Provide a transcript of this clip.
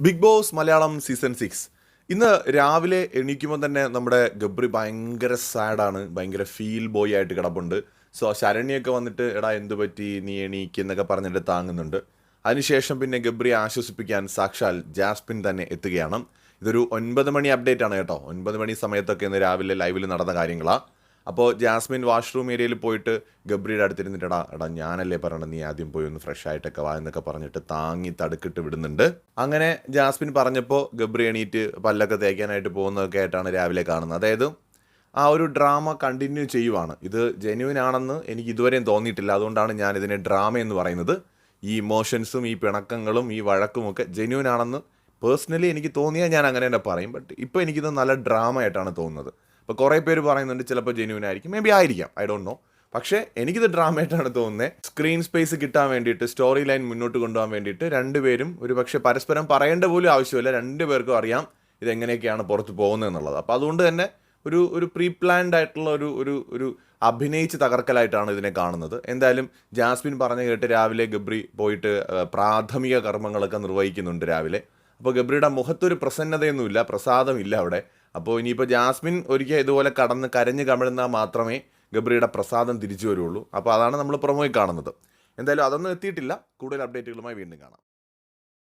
Bigg Boss Malayalam season six ഇന്ന് രാവിലെ എണീക്കുമ്പോൾ തന്നെ നമ്മുടെ ഗബ്രി ഭയങ്കര സാഡാണ് ഭയങ്കര ഫീൽ ബോയ് ആയിട്ട് കിടപ്പുണ്ട്. സോ ശരണ്യൊക്കെ വന്നിട്ട് എടാ എന്ത് പറ്റി? നീ എണീക്ക് എന്നൊക്കെ പറഞ്ഞിട്ട് താങ്ങുന്നുണ്ട്. അതിനുശേഷം പിന്നെ ഗബ്രി ആശ്വസിപ്പിക്കാൻ സാക്ഷാൽ ജാസ്പിൻ തന്നെ എത്തുകയാണ്. ഇതൊരു ഒൻപത് മണി അപ്ഡേറ്റ് ആണ് കേട്ടോ. ഒൻപത് മണി സമയത്തൊക്കെ ഇന്ന് രാവിലെ ലൈവിൽ നടന്ന കാര്യങ്ങളാണ് അപ്പോൾ ജാസ്മിൻ വാഷ്റൂം ഏരിയയിൽ പോയിട്ട് ഗബ്രിയുടെ അടുത്തിരുന്നിട്ട് എടാ എടാ ഞാനല്ലേ പറയണം നീ ആദ്യം പോയി ഒന്ന് ഫ്രഷ് ആയിട്ടൊക്കെ വാ എന്നൊക്കെ പറഞ്ഞിട്ട് താങ്ങി തടുക്കിട്ട് വിടുന്നുണ്ട്. അങ്ങനെ ജാസ്മിൻ പറഞ്ഞപ്പോൾ ഗബ്രി എണീറ്റ് പല്ലൊക്കെ തേക്കാനായിട്ട് പോകുന്നതൊക്കെ ആയിട്ടാണ് രാവിലെ കാണുന്നത്. അതായത് ആ ഒരു ഡ്രാമ കണ്ടിന്യൂ ചെയ്യുവാണ്. ഇത് ജെന്യൂൻ ആണെന്ന് എനിക്ക് ഇതുവരെയും തോന്നിയിട്ടില്ല. അതുകൊണ്ടാണ് ഞാൻ ഇതിനെ ഡ്രാമ എന്ന് പറയുന്നത്. ഈ ഇമോഷൻസും ഈ പിണക്കങ്ങളും ഈ വഴക്കുമൊക്കെ ജെന്യൂൻ ആണെന്ന് പേഴ്സണലി എനിക്ക് തോന്നിയാൽ ഞാൻ അങ്ങനെ തന്നെ പറയും. ബട്ട് ഇപ്പോൾ എനിക്കിത് നല്ല ഡ്രാമ ആയിട്ടാണ് തോന്നുന്നത്. ഇപ്പോൾ കുറേ പേര് പറയുന്നുണ്ട് ചിലപ്പോൾ ജെന്യൂൻ ആയിരിക്കും. മേ ബി ആയിരിക്കാം. ഐ ഡോണ്ട് നോ പക്ഷേ എനിക്കിത് ഡ്രാമയായിട്ടാണ് തോന്നുന്നത് സ്ക്രീൻ സ്പേസ് കിട്ടാൻ വേണ്ടിയിട്ട് സ്റ്റോറി ലൈൻ മുന്നോട്ട് കൊണ്ടുപോകാൻ വേണ്ടിയിട്ട് രണ്ടുപേരും ഒരു പക്ഷേ പരസ്പരം പറയേണ്ട പോലും ആവശ്യമില്ല. രണ്ടുപേർക്കും അറിയാം ഇതെങ്ങനെയൊക്കെയാണ് പുറത്ത് പോകുന്നത് എന്നുള്ളത്. അപ്പോൾ അതുകൊണ്ട് തന്നെ ഒരു ഒരു പ്രീ പ്ലാൻഡ് ആയിട്ടുള്ള ഒരു ഒരു ഒരു അഭിനയിച്ച് തകർക്കലായിട്ടാണ് ഇതിനെ കാണുന്നത്. എന്തായാലും ജാസ്മിൻ പറഞ്ഞു കേട്ട് രാവിലെ ഗബ്രി പോയിട്ട് പ്രാഥമിക കർമ്മങ്ങളൊക്കെ നിർവഹിക്കുന്നുണ്ട് രാവിലെ. അപ്പോൾ ഗബ്രിയുടെ മുഖത്തൊരു പ്രസന്നതയൊന്നുമില്ല പ്രസാദമില്ല അവിടെ. അപ്പോൾ ഇനിയിപ്പോൾ ജാസ്മിൻ ഒരിക്കൽ ഇതുപോലെ കടന്ന് കരഞ്ഞ് കമിഴ്ന്നാൽ മാത്രമേ ഗബ്രിയുടെ പ്രസാദം തിരിച്ചു വരുള്ളൂ. അപ്പോൾ അതാണ് നമ്മൾ പ്രൊമോയിൽ കാണുന്നത്. എന്തായാലും അതൊന്നും എത്തിയിട്ടില്ല. കൂടുതൽ അപ്ഡേറ്റുകളുമായി വീണ്ടും കാണാം.